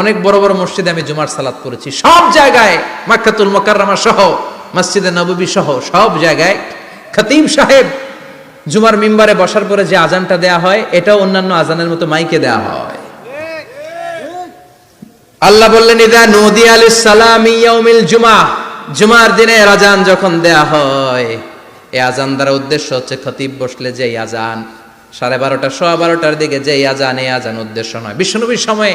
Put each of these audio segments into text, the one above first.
অনেক বড় বড় মসজিদে আমি জুমার সালাত করেছি সব জায়গায় মাক্কাতুল মোকাররমা সহ, মসজিদে নববী সহ, সব জায়গায় খতিব সাহেব জুমার মিম্বারে বসার পরে যে আজানটা দেয়া হয়, এটাও অন্যান্য আজানের মতো মাইকে দেয়া হয়। আল্লাহ বললেন, ইদা নদী আলিস সালাম ইয়াউমিল জুমা। জুমার দিনে আজান যখন দেয়া হয় এই আজান দ্বারা উদ্দেশ্য হচ্ছে খতিব বসলে যে আজান, সাড়ে বারোটা, সোয়া বারোটার দিকে যে আজান এই আজান উদ্দেশ্য নয়। বিশ্বনবীর সময়ে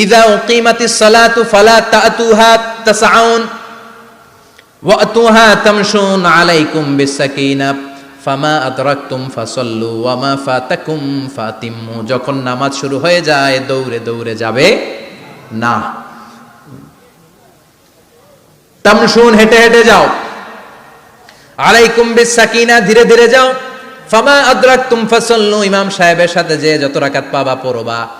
ইদা যখন নামাজ শুরু হয়ে যায়, দৌড়ে দৌড়ে যাবে না। তামশুন, হেঁটে হেঁটে যাও। আলাইকুম বিসাকিনা, ধীরে ধীরে যাও। ফামা আদরাকতুম ফাসাল্লু, ইমাম সাহেবের সাথে যে যত রাকাত পাবা, পড়বা।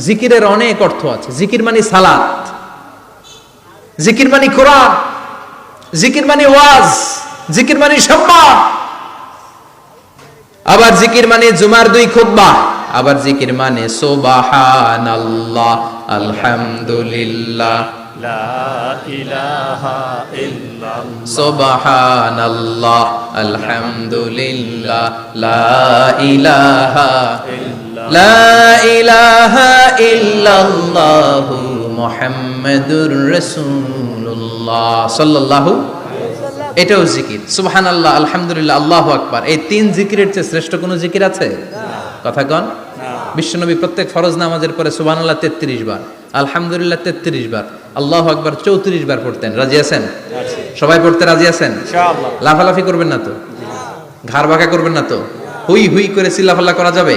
জিকিরের অনেক অর্থ আছে। জিকির মানে সালাত। জিকির মানে কোরআন। জিকির মানে ওয়াজ। জিকির মানে সম্মান। আবার জিকির মানে জুমার দুই খুতবা। আবার জিকির মানে সুবহানাল্লাহ আলহামদুলিল্লাহ। লা ইলাহা ইল্লাল্লাহ। সুবহানাল্লাহ আলহামদুলিল্লাহ। লা ইলাহা লা ইলাহা ইল্লাল্লাহু মুহাম্মাদুর রাসূলুল্লাহ সাল্লাল্লাহু এটাও জিকির। সুবহানাল্লাহ আলহামদুলিল্লাহ আল্লাহু আকবার। এই তিন জিকিরের চেয়ে শ্রেষ্ঠ কোনো জিকির আছে? কথা কন। বিশ্বনবী প্রত্যেক ফরজ নামাজের পরে সুবহানাল্লাহ 33 বার আলহামদুলিল্লাহ 33 বার আল্লাহু আকবার 34 বার পড়তেন। রাজি আছেন? সবাই পড়তে রাজি আছেন? ইনশাআল্লাহ। লাফালাফি করবেন না তো? ঘাড় বাঁকা করবেন না তো? হুই হুই করে চিল্লাফাল্লা করা যাবে?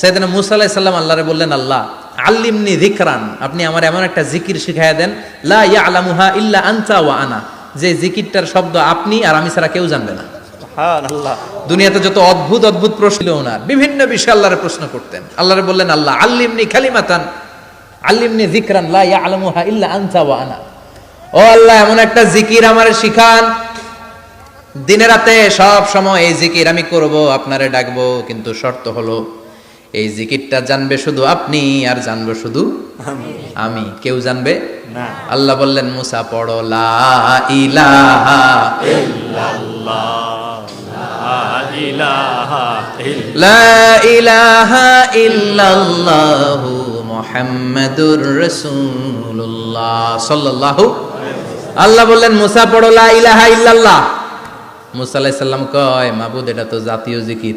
সাইয়েদনা মুসা আলাইহিস সালাম আল্লাহরে বললেন আল্লাহ আল্লিমনি যিকরান। আপনি আমার এমন একটা জিকির শিখাইয়া দেন লা ইয়ালামুহা ইল্লা আনতা ওয়া আনা। যে জিকিরটার শব্দ আপনি আর আমি ছাড়া কেউ জানবে না। দুনিয়াতে যত অদ্ভুত অদ্ভুত প্রশ্ন ছিল ওনার বিভিন্ন বিষয়ে আল্লাহরে প্রশ্ন করতেন। আল্লাহরে বললেন আল্লাহ আল্লিমনি খালিমাতান আল্লিমনি জিকরান লা ইয়ালামুহা ইল্লা আনতা ওয়া আনা। ও আল্লাহ এমন একটা জিকির আমারে শিখান। দিনে রাতে সব সময় এই জিকির আমি করব আপনারে ডাকবো কিন্তু শর্ত হলো এই জিকিরটা জানবে শুধু আপনি আর জানবে শুধু আমি। কেউ জানবে? না। আল্লাহ বললেন মুসা পড়ো লা ইলাহা লা ইলাহা ইল্লাল্লাহু মুহাম্মাদুর রাসূলুল্লাহ সাল্লাল্লাহু আল্লাহ বললেন মুসা পড়ো লা ইলাহা ইল্লাল্লাহ। মুসা আলাইহিস সালাম কয় মাবুদ এটা তো জাতীয় জিকির।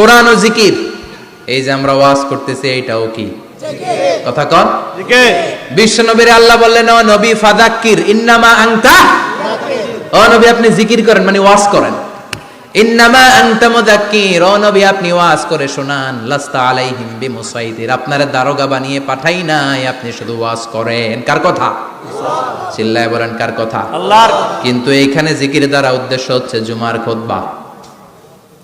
কোরআন ও জিকির। এই যে আমরা ওয়াজ করতেছি এইটাও কি? কথা কন। বিশ্ব নবীর আল্লাহ বললেন ও নবী ফাদাক্কির ইন্নামা আংতা ও নবী আপনি জিকির করেন মানে ওয়াজ করেন। ইন্নামা আংতা মুদাক্কির ও নবী আপনি ওয়াজ করে শোনান লাস্তা আলাইহিম বিমুসাইদির আপনারা দারোগা বানিয়ে পাঠাই নাই আপনি শুধু ওয়াজ করেন। কার কথা? চিল্লায় বলেন কার কথা? আল্লাহর কিন্তু এইখানে জিকির দ্বারা উদ্দেশ্য হচ্ছে জুমার খুতবা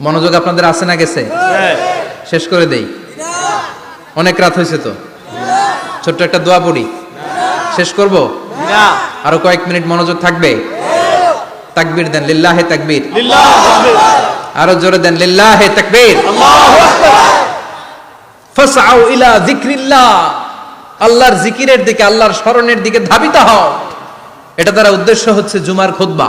মনোযোগ আপনাদের আছে না গেছে? হ্যাঁ। শেষ করে দেই। অনেক রাত হয়েছে তো। ছোট্ট একটা দোয়া পড়ি। শেষ করব? আরও কয়েক মিনিট মনোযোগ থাকবে? তাকবীর দেন লিল্লাহে তাকবীর। আরও জোরে দেন লিল্লাহে তাকবীর। ফাসআউ ইলা যিকরিল্লাহ। আল্লাহর জিকিরের দিকে আল্লাহর স্মরণের দিকে ধাবিত হও। এটা দ্বারা উদ্দেশ্য হচ্ছে জুমার খুতবা।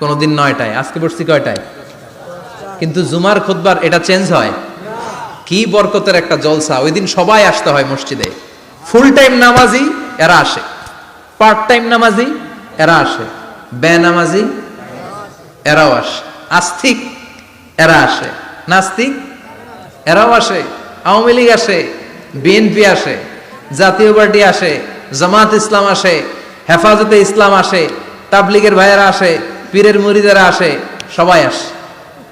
কোনোদিন নয়টায়, আজকে পড়ছি কয়টায়? কিন্তু জুমার খুদবার এটা চেঞ্জ হয়। কি বরকতের একটা জলসা ওই দিন সবাই আসতে হয় মসজিদে। ফুল টাইম নামাজি, এরা আসে। পার্ট টাইম নামাজি, এরা আসে। বে নামাজি এরাও আসে। আস্তিক, এরা আসে। নাস্তিক, এরাও আসে। আওয়ামী লীগ আসে বিএনপি আসে, জাতীয় পার্টি আসে, জামাত ইসলাম আসে, হেফাজতে ইসলাম আসে, তাবলিগের ভাইয়েরা আসে পীরের মুরিদেরা আসে, সবাই আসে।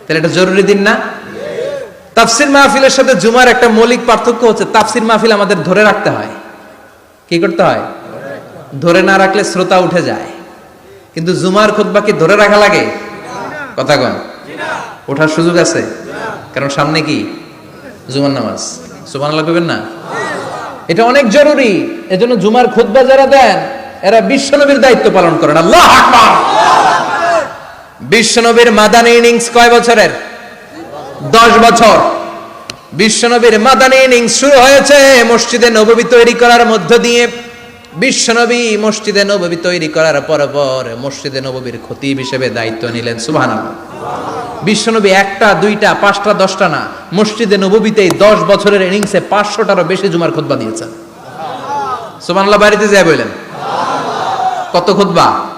তাহলে এটা জরুরি দিন না? তাফসির মাহফিলের সাথে জুমার একটা মৌলিক পার্থক্য হচ্ছে, তাফসির মাহফিল আমাদের ধরে রাখতে হয়। কি করতে হয়? ধরে না রাখলে শ্রোতা উঠে যায়। কিন্তু জুমার খুতবা কি ধরে রাখা লাগে? কথা কন। ওঠার সুযোগ আছে? কারণ সামনে কি? জুমার নামাজ। সুমান লাগবেন না? এটা অনেক জরুরি। এজন্য জুমার খুতবা যারা দেন, এরা বিশ্বনবীর দায়িত্ব পালন করেন। আল্লাহ আকবার! বিশ্বনবীর মাদানী ইনিংস কয় বছরের? দশ বছর। বিশ্বনবীর মাদানী ইনিংস শুরু হয়েছে মসজিদে নববী তৈরি করার মধ্য দিয়ে। বিশ্বনবী মসজিদে নববী তৈরি করার পর পর মসজিদে নববীর খতিব হিসেবে দায়িত্ব নিলেন। সুবহানাল্লাহ। বিশ্বনবী একটা, দুইটা, পাঁচটা, দশটা না, মসজিদে নববীতেই দশ বছরের ইনিংসে পাঁচশোটারও বেশি জুমার খুতবা দিয়েছেন। সুবহানাল্লাহ, বাড়িতে যায় বললেন কত খুতবা?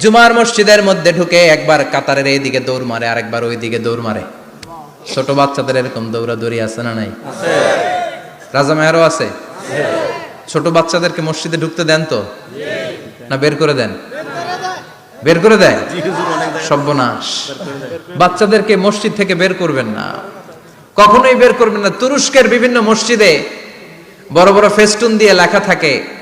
জুমার মসজিদের মধ্যে ঢুকে একবার কাতারের এইদিকে দৌড় মারে আরেকবার ওইদিকে দৌড় মারে। ছোট বাচ্চাদের এরকম দৌড়াদৌড়ি আছে না নাই? রাজা মেয়ারও আছে? ছোট বাচ্চাদেরকে মসজিদে ঢুকতে দেন তো? না বের করে দেন? বের করে দেয়? সর্বনাশ। বাচ্চাদেরকে মসজিদ থেকে বের করবেন না। কখনোই বের করবেন না। তুরস্কের বিভিন্ন মসজিদে বড় বড় ফেস্টুন দিয়ে লেখা থাকে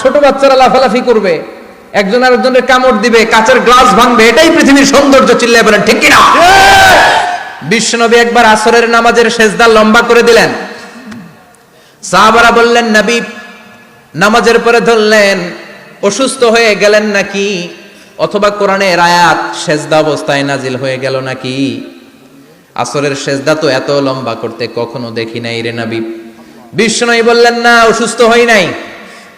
ছোট বাচ্চারা লাফালাফি করবে, একজন আরেকজনের কামড় দিবে, কাঁচের গ্লাস ভাঙবে, এটাই পৃথিবীর সৌন্দর্য চিল্লায় বলেন, ঠিক কিনা? বিশ্বনবী একবার আসরের নামাজের সেজদা লম্বা করে দিলেন। সাহাবারা বললেন, নবী, নামাজের পরে ধরলেন, অসুস্থ হয়ে গেলেন নাকি? অথবা কোরআনের আয়াত সেজদা অবস্থায় নাজিল হয়ে গেল নাকি? আসরের সেজদা তো এত লম্বা করতে কখনো দেখি নাই রে নবী। বিষ্ণুই বললেন, না, অসুস্থ হই নাই।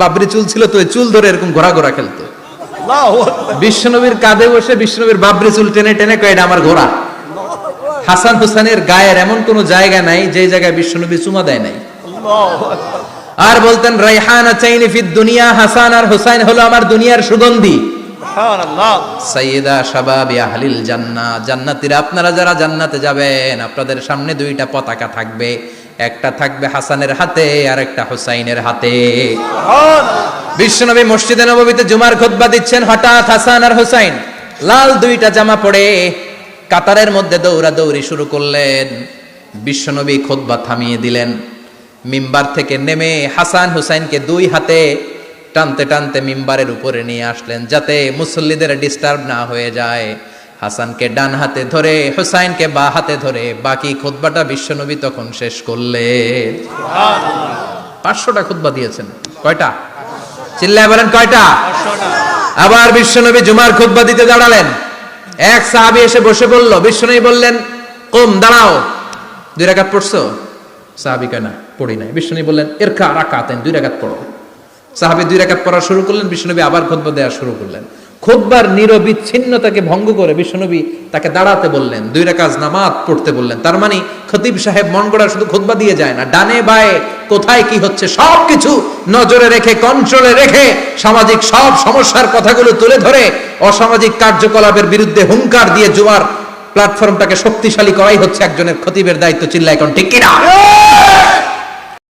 বাবরি চুল ছিল তো চুল ধরে এরকম ঘোরা ঘোরা খেলতো বিশ্বনবীর কাঁধে বসে বিশ্বনবীর বাবরি চুল টেনে টেনে কয় আমার ঘোড়া। হাসান হুসাইনের গায়ের এমন কোন জায়গা নাই যে জায়গায় বিশ্বনবী চুমা দেয় নাই। আর বলতেন রাইহানা চাইনি ফিদ দুনিয়া হাসান আর হুসাইন হলো আমার দুনিয়ার সুগন্ধি। সাইয়েদা শাবাবি আহলিল জান্নাহ জান্নাতীরা আপনারা যারা জান্নাতে যাবেন আপনাদের সামনে দুইটা পতাকা থাকবে। একটা থাকবে হাসানের হাতে আর একটা হুসাইনের হাতে। বিশ্বনবী মসজিদে নবীতে জুমার খোদবা দিচ্ছেন হঠাৎ হাসান আর হুসাইন। লাল দুইটা জামা পরে কাতারের মধ্যে দৌড়া দৌড়ি শুরু করলেন। বিশ্বনবী খোদবা থামিয়ে দিলেন। মিম্বার থেকে নেমে হাসান হুসাইনকে দুই হাতে টানতে টানতে মিম্বারের উপরে নিয়ে আসলেন যাতে মুসল্লিদের ডিস্টার্ব না হয়ে যায়। হাসানকে ডান হাতে ধরে, হুসাইনকে বা হাতে ধরে, বাকি খুতবাটা বিশ্বনবী তখন শেষ করলে। পাঁচশোটা খুতবা দিয়েছেন। কয়টা? চিল্লায় বলেন কয়টা? আবার বিশ্বনবী জুমার খুতবা দিতে দাঁড়ালেন। এক সাহাবী এসে বসে বলল, বিশ্বনবী বললেন, কম, দাঁড়াও। দুই রাকাত পড়ছো? সাহাবী কয়, না, পড়ি নাই। বিশ্বনবী বললেন এর কা রাকাতেন দুই রাকাত পড়ো। সাহাবী দুই রাকাত পড়া শুরু করলেন, বিশ্বনবী আবার খুতবা দেওয়া শুরু করলেন। খুতবার নিরবিচ্ছিন্নতাকে ভঙ্গ করে বিশ্বনবী তাকে দাঁড়াতে বললেন, দুই রাকাত নামাত পড়তে বললেন। তার মানে খতিব সাহেব মন গড়া শুধু খুতবা দিয়ে যায় না, ডানে বায়ে কোথায় কি হচ্ছে সব কিছু নজরে রেখে কন্ট্রোলে রেখে সামাজিক সব সমস্যার কথাগুলো তুলে ধরে অসামাজিক কার্যকলাপের বিরুদ্ধে হুঙ্কার দিয়ে জুয়ার প্ল্যাটফর্মটাকে শক্তিশালী করাই হচ্ছে একজনের খতিবের দায়িত্ব চিল্লা এখন ঠিক কিনা?